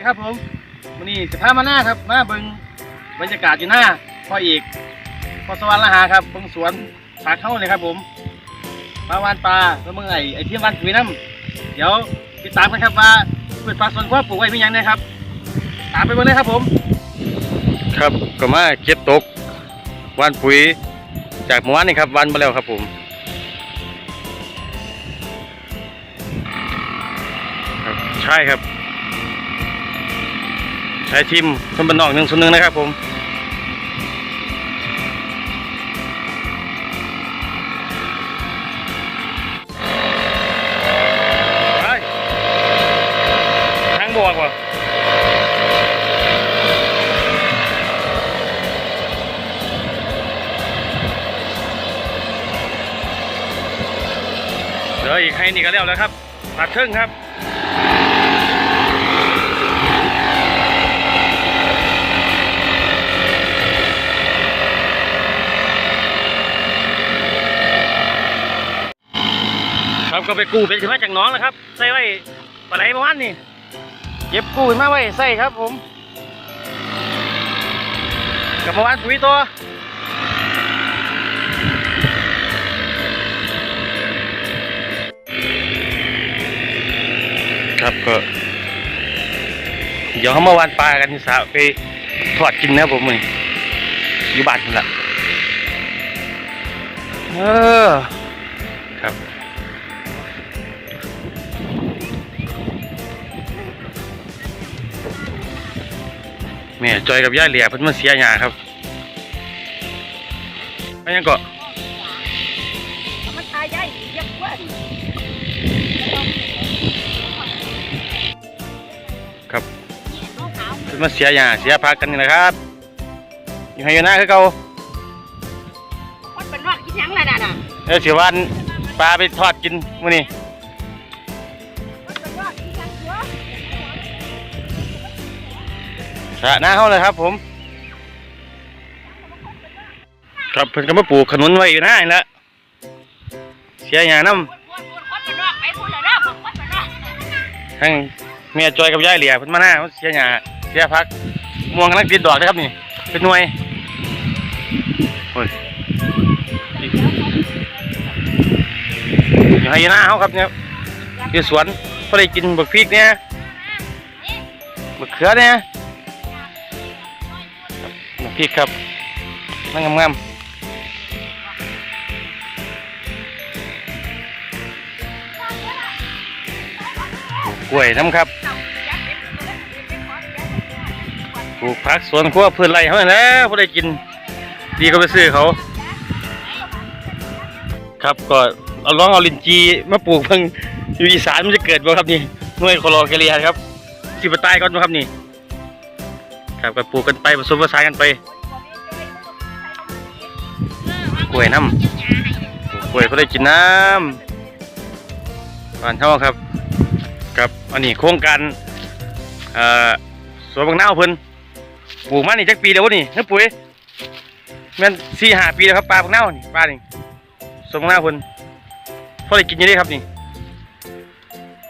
ดีครับผมวันนี้จะพามาหน้าครับมาเบิ่งบรรยากาศอยู่หน้าพ่อเอกพ่อสวรรค์ละหาครับเบิงสวนผักเข้าเลยครับผมมาวานปลาแล้วเมื่อไอ้ไอ้ที่วานปุ๋ยน้ำเดี๋ยวติดตามกันครับว่าพืชผักสวนครัวปลูกไว้เป็นยังไงครับ ตามไปเบิ่งเลยครับผม ครับก็มาเก็บตกวานปุ๋ยจากเมื่อวานนี่ครับวันมาแล้วครับผมครับใช่ครับ ใช้ทีมคนบันนอกหนึ่งส่วนหนึ่งนะครับผมไปทงบวกว่ะเหลืออีกให้นี่ก็แล้วแล้วครับ ตัดครึ่งครับ ก็ไปกู้เป็นขึ้นมาจากหน้องแล้วครับ ใส่ไว้ปลาไหลประมาณนี้เก็บกู้ขึ้นมาไว้ใส่ครับผมกับประมาณปุ๋ยตัวครับก็ เดี๋ยวเขามาวานปลากันสาวไปทอดกินนะครับผมมือนี้อยู่บ้านนั่นแหละเออ แม่จอยกับย่าเหลี่ยเพิ่นมาเสียหยาครับไปยังก็มันตายใหญ่เยี่ยมกว่าครับน้องขาวเพิ่นมาเสียหยาเสียพักกันนี่แหละครับอยู่ให้อยู่หน้าคือเก่ามันเป็นรอดกินยังไงน่ะน่ะเออเสียวานปลาไปทอดกินมื้อนี้มัน สระหน้าเฮาเลยครับ ผม ครับเพิ่นก็มาปลูกขนุนไว้อยู่หน้าแหละเสียหยาน้คนเป็นรอยนะคนเป็นรอดำทั้งเมียจอยกับยายเหลี่ยเพิ่นมาหน้าเสียหยาเสียพักม่วงกำลังติดดอกนะครับนี่ เป็นหน่วยโอ้ยอยู่ให้หน้าเฮาครับเนี่ยอยู่สวนพอได้กินบักพริกเนี่ยบักเขือเนี่ย พริกครับนั่งงามๆกล้วยน้ำครับปลูกผักสวนครัวพืชไรเขาแหล้วพอได้กิน ดีก็ไปซื้อเขา ครับก็เอาลองเอาลินจีมาปลูกเพิ่งอยู่อีสานมันจะเกิดบ่ครับนี่หน่วยโคโลแคเรียครับสิบตายก่อนบ่ครับนี่ ครับก็ปลูกกันไปผสมผสานกันไปกล้วยน้ำกล้วยพอได้กินน้ำบ้านเฮาครับครับอันนี้โครงการเอ่อสวนบางนาวเพิ่นปลูกมานี่จักปีแล้ววะนี่เฮ้ยปุ๋ยแม่นสี่ห้าปีแล้วครับปลาพวกเน่านี่ปลานี่สมหน้าคนเพอได้กินอยู่เด้ครับนี่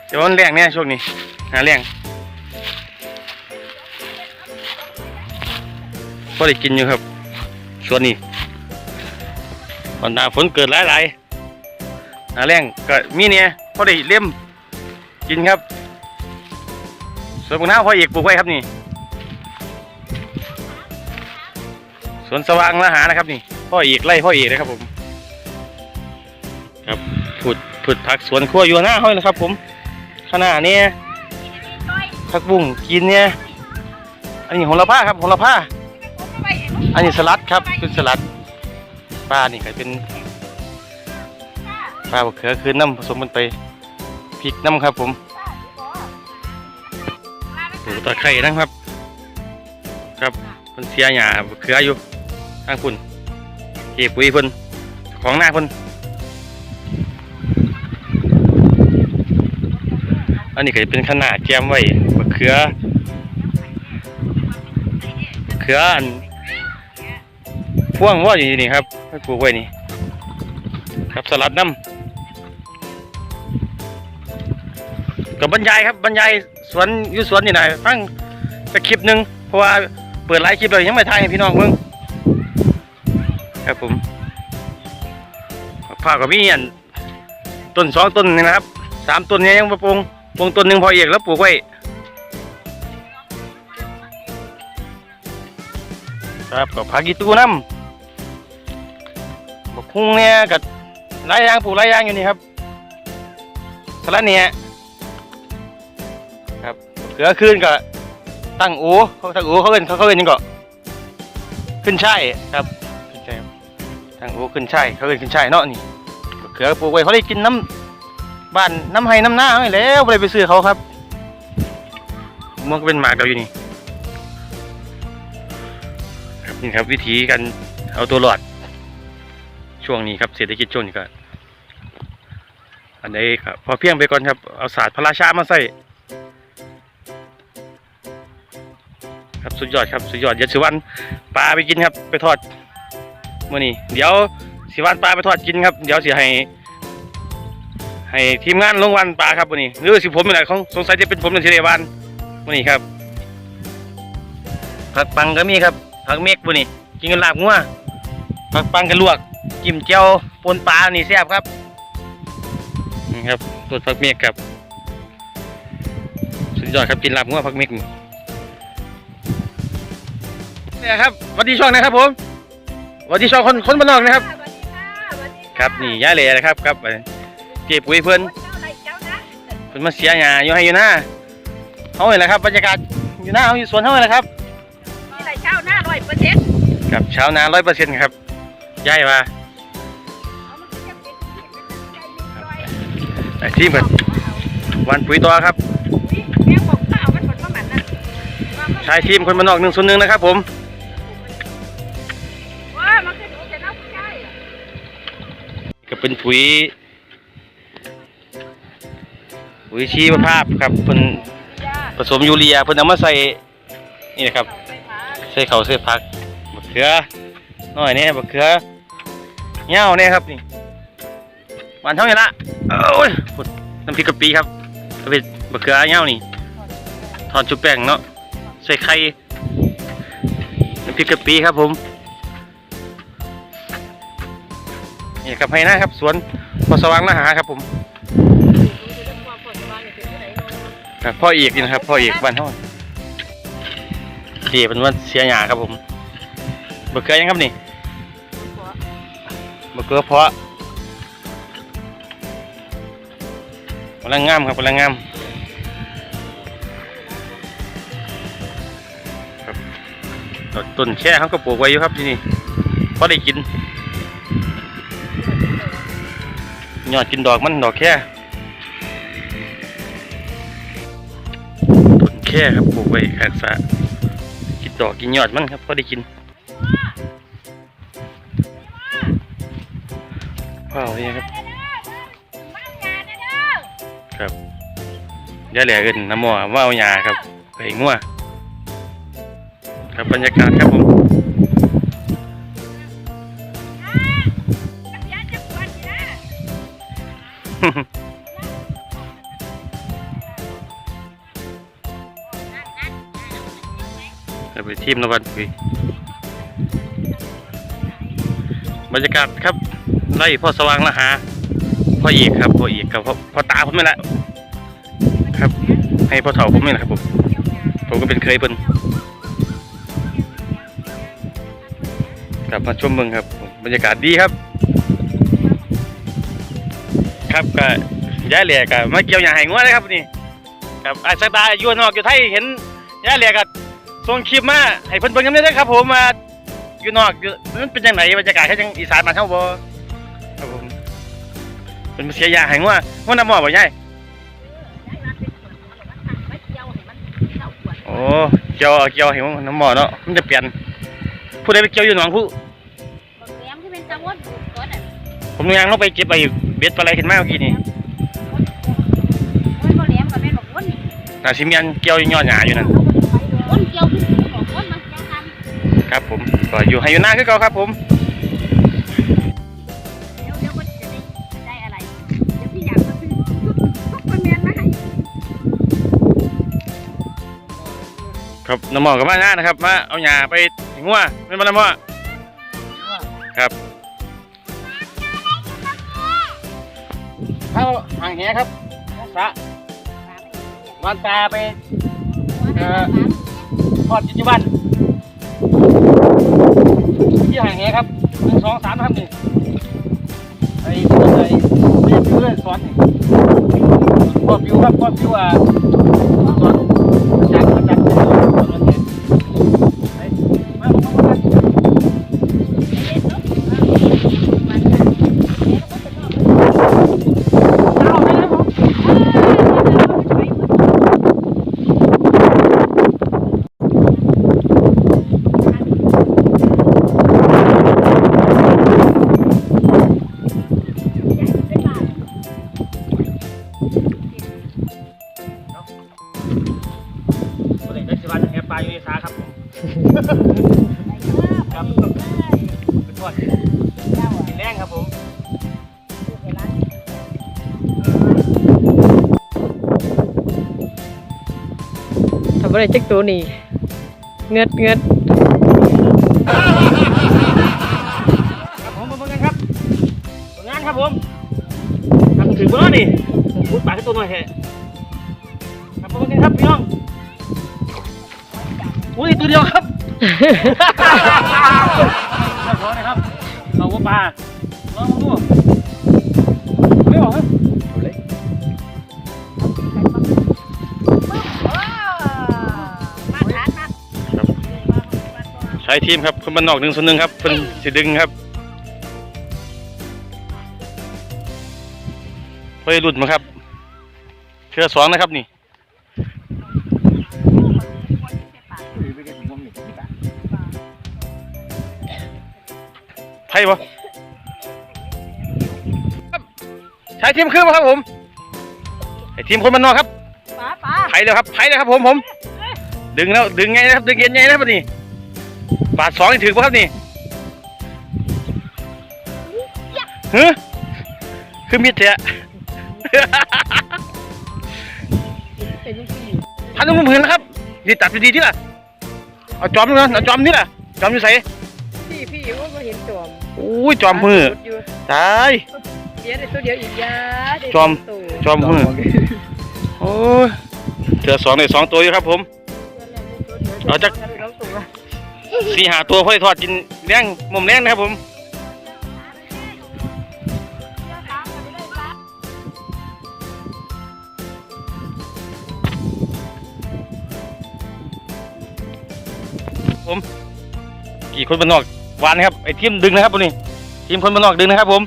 เดี๋ยวมันแรงแน่ช่วงนี้หาแรง อได้กินอยู่ครับส่วนนี้ตอนหน้าฝนเกิดหลายหลายๆหาแรงก็มีเนี่ยพอได้เล่มกินครับส่วนพวกเน่าพอเอกปลูกไว้ครับนี่สวนสว่างละหานะครับ นี่พ่อเอกไล่พ่อเอกนะครับผม ครับผุดผุดผักสวนครัวอยู่หน้าห้อยนะครับ ผมขางหนาดเนี่ยผักบุ้งกินเนี่ยอันนี้โหระพาครับโหระพา อันนี้สลัดครับเป็นสลัดปลานี่ก็เป็นปลาบกเขือคืนน้ำผสมกันไปพริกน้ำครับ ผมปลูกตะไคร่นะครับ ครับมันเสียหญ้าบกเขืออยู่ทางคุณเก็บปุ๋ยพิ่นของหน้าพิ่นอันนี้ก็เป็นขนาดแจมไว้มะเขือเขืออัน พ่วงว่าอยู่นี่ครับให้ปลูกไว้นี่ ครับสลัดน้ำกับบรรยายครับบรรยายสวนอยู่สวนนี่นะฟังสักคลิปหนึ่งเพราะว่าเปิดไลฟ์คลิปเรายังไม่ถ่ายพี่น้องเบิ่งครับผมผ้าก็มีอันต้นสองต้นนี่นะครับสามต้นนี้ยังมาปลูกปลูกต้นหนึ่งพอเอกแล้วปลูกไว้ครับก็ผักอีตูน้ำ บักพุงเนี่ยกับหลายอย่างปลูกหลายอย่างอยู่นี่ครับสลัดเนี่ยครับเกือขึ้นกับตั้งอูเขาตั้งอูเขาเอินเขาเขาเอินยังก็ขึ้นช่ายครับขึ้นช่ายตั้งอูขึ้นช่ายเขาเอินขึ้นช่ายเนาะนี่บักเขือปลูกไว้เขาได้กินน้ำบ้านน้ำไห้น้ำหน้าไม่แล้วไม่ได้ไปซื้อเขาครับมันก็เป็นหมากเราอยู่นี่ครับนี่ครับวิธีการเอาตัวรอด ช่วงนี้ครับเศรษฐกิจช่วงนี้ก็อันนี้ครับพอเพียงไปก่อนครับเอาศาสตร์พระราชามาใส่ครับสุดยอดครับสุดยอดเดี๋ยวสิวันปลาไปกินครับ ไปทอดมื่อนี้เดี๋ยวสิวันปลาไปทอดกินครับ เดี๋ยวสิให้ ให้ทีมงานลงวันปลาครับวันนี้หรือสิผมนี่แหละของสงสัยจะเป็นผมในทีเดียววันวันนี้ครับผักปังก็มีครับผักเมกวันนี้กินกันลาบงัวผักปังกันลวก จิ้มเจียวปนปลานี่แซ่บครับนี่ครับตัวผักเมียกครับ สุดยอดครับกินลาบงัวผักเมียกนี่เนี่ยครับสวัสดีช่องนะครับผมสวัสดีช่องคนคนบ้านนอกนะครับสวัสดีค่ะสวัสดีะครับนี่ย่าเลยนะครับครับเจ็บปุ๋ยเพื่อนเจ้าอะไรเจ้านะเพื่อนมาเสียหญ้าอยู่ให้อยู่หน้าเขาเห็นแหละครับบรรยากาศอยู่หน้าเขาอยู่สวนเขาเห็นแหละครับมีอะไรเจ้าหน้าร้อยเปอร์เซ็นต์กับชาวนาร้อยเปอร์เซ็นต์ครับย่ายมาเอา ไอ้ทีมกันวันปุ๋ยต่อครับแม่บอกข้าวมันผลประมาณนั้นชายทีมคนบ้านอกหนึ่งส่วนหนึ่งนะครับผมว่ามันคือหนูจะนับใช่ก็เป็นปุ๋ยปุ๋ยชีวภาพครับเพิ่นผสมยูเรียเพิ่นเอามาใส่นี่นะครับใส่เขาใส่ผักบักเขือน้อยเนี่ยบักเขือเหย้าเนี่ยครับนี่ หวานเท่าไหร่ละโอ้ยพุดน้ำพริกกะปิครับกะปิบักเขือเหย้านี่ทอดชุบแป้งเนาะใส่ไข่น้ำพริกกะปิครับผมนี่ครับให้นะครับสวนพอสว่างนาหาครับผมครับพ่อเอกนี่นะครับพ่อเอกบ้านเฮาที่เป็นว่าเสียหยาครับผมบะเขือยังครับนี่บะเขือเพาะำลังงามครับกำลังงามครับต้นแค่เขาก็ปลูกไว้อยู่ครับที่นี่พอได้กินยอดกินดอกมันดอกแค่ต้นแค่ครับปลูกไว้ข้างสระกินดอกกินยอดมันครับพอได้กินว้าวนี่ครับ ครับยาแหล่เอินน้ำหมอว่าวหยาครับไปงัวครับบรรยากาศครับผมจะไปทีมนวันคุยบรรยากาศครับไล่พ่อสว่างละหา พ่อเอกครับพ่อเอกกับพ่อพ่อตาผมนี่แหละครับ ให้พ่อเฒ่าผมนี่แหละครับผมผมก็เป็นเคยเพิ่นกลับมาชมเมืองครับ บรรยากาศดีครับ ครับก็ย้ายเหลี่ยกับมาเกี่ยวหยาให้งัวเลยครับนี่กับอาสตาอยู่นอกอยู่ไทยเห็นย้ายเหลี่ยกับส่งคลิปมาให้เพิ่นเบิ่งกันได้ครับ ผมมาอยู่นอกอยู่มันเป็นจังไดบรรยากาศแค่จังอีสานมานเฮาบ่ เป็นเสียยาให้งัวงัวน้ำหม้อบ่ยายโอ้เกี่ยวเกี่ยวให้น้ำหม้อเนาะมันจะเปลี่ยนผู้ใดไปเกี่ยวอยู่หนองผู้ผมยังลงไปเก็บไอ้เบ็ดปลาไหลขึ้นมาเมื่อกี้นี่น่าสิมีอันเกี่ยวย่อดหญ้าอยู่นั่นครับผมก็อยู่ให้อยู่หน้าคือเก่าครับผม ครับน้ำหมอกกับมาหน้านะครับ มาเอาหญ้าไปให้งัวไม่มาน้ำหมอครับเข้าห่างแหครับสระวานตาไปทอดจิจิวันที่ห่างแหครับหนึ่งสองสามนะครับนี่ไอ้ตัวไอ้ไม่ฟิวเลยสอนนี่พอฟิวครับพอฟิวอะ ทอดกินแรงครับผมทำอะไรจักตัวนี่เงือดเงือดครับผมมาเบิ่งกันครับผลงานครับผมทำถึงเบอร์นี่พูดปากให้ตัวหน่อยแฮะครับมาเบิ่งกันครับพี่น้องอุ้ยตัวเดียวครับ ครับพอนะครับเราว่าปลาลองดูไม่บอกครับใช้ทีมครับคนบ้านนอกหนึ่งส่วนหนึ่งครับเพิ่นสิดึงครับเฮ้ยหลุดมาครับเชือสองนะครับนี่ บใช้ทีมคือมาครับผมไอทีมคนบ้านนอกครับป้าป้าไผ่แล้วครับไผ่แล้วครับผมผม ดึงแล้วดึงไงนะครับ ดึงเย็นไงนะครับนี่บาทสองนี่ถึงปะครับนี่เฮ้คือมิดเถอะเป็นลูกพี่พันลงมือนะครับดีตัดดีๆที่ล่ะ เอาจอมนี่นะเอาจอมนี่ล่ะ จอมอยู่ใส่พี่พี่ว่ามาเห็นจ อมอุ้ยจอมมืออยู่ตายเดี๋ยวได้ตัวเดียวอีกยาได้จอมตัวจอมมือโอ้ยเถือสองในสองตัวอยู่ครับผมเอาจักสองตัวสี่หาตัวเพื่อทอดกินแรงมุมแรงนะครับผมผม กี่คนบ้านนอกห วานนะครับไอ้ทีมดึงนะครับพวกนี้ทีมคนบ้านนอกดึงนะครับ ผม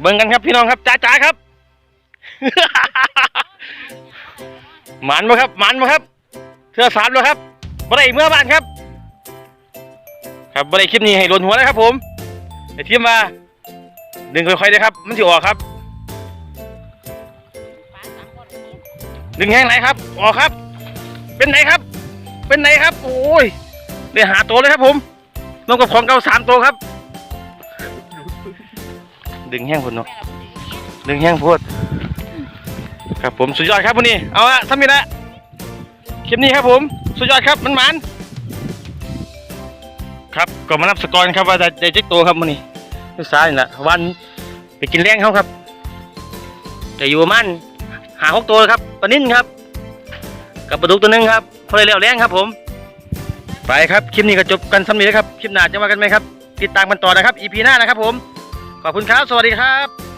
เบิ่งกันครับพี่น้องครับจ้าจ้าครับหมันบ่ครับหมันบ่ครับเทือสามแล้วครับบ่ได้เมื่อบ้านครับ ครับบ่ได้คลิปนี้ให้โดนหัวนะครับ ผมไอ้ทีมมาดึงค่อยๆเลยครับ มันสิออกครับ ดึงแห้งไหนครับออกครับ เป็นไหนครับ เป็นไหนครับ โอ้ยได้หาตัวเลยครับผม ลงกับของเก่าสามตัวครับ ดึงแห้งพุ่นเนาะดึงแห้งโพดครับผมสุดยอดครับวันนี้ เอาละทำนี่ละคลิปนี้ครับผม สุดยอดครับมันมันครับก็มานับสกอร์ครับว่าได้ได้เจ็กตัวครับวันนี้ลูกสาวนี่แหละวันไปกินแรงเขาครับจะอยู่ประมันหาหกตัวครับปลานิ่นครับ กับปลาดุกตัวหนึงครับพอได้แล้วแรงครับผม ไปครับคลิปนี้ก็จบกันสำเร็จแล้วครับคลิปหน้าจะมากันไหมครับ ติดตามกันต่อนะครับ EP หน้านะครับผม ขอบคุณครับ สวัสดีครับ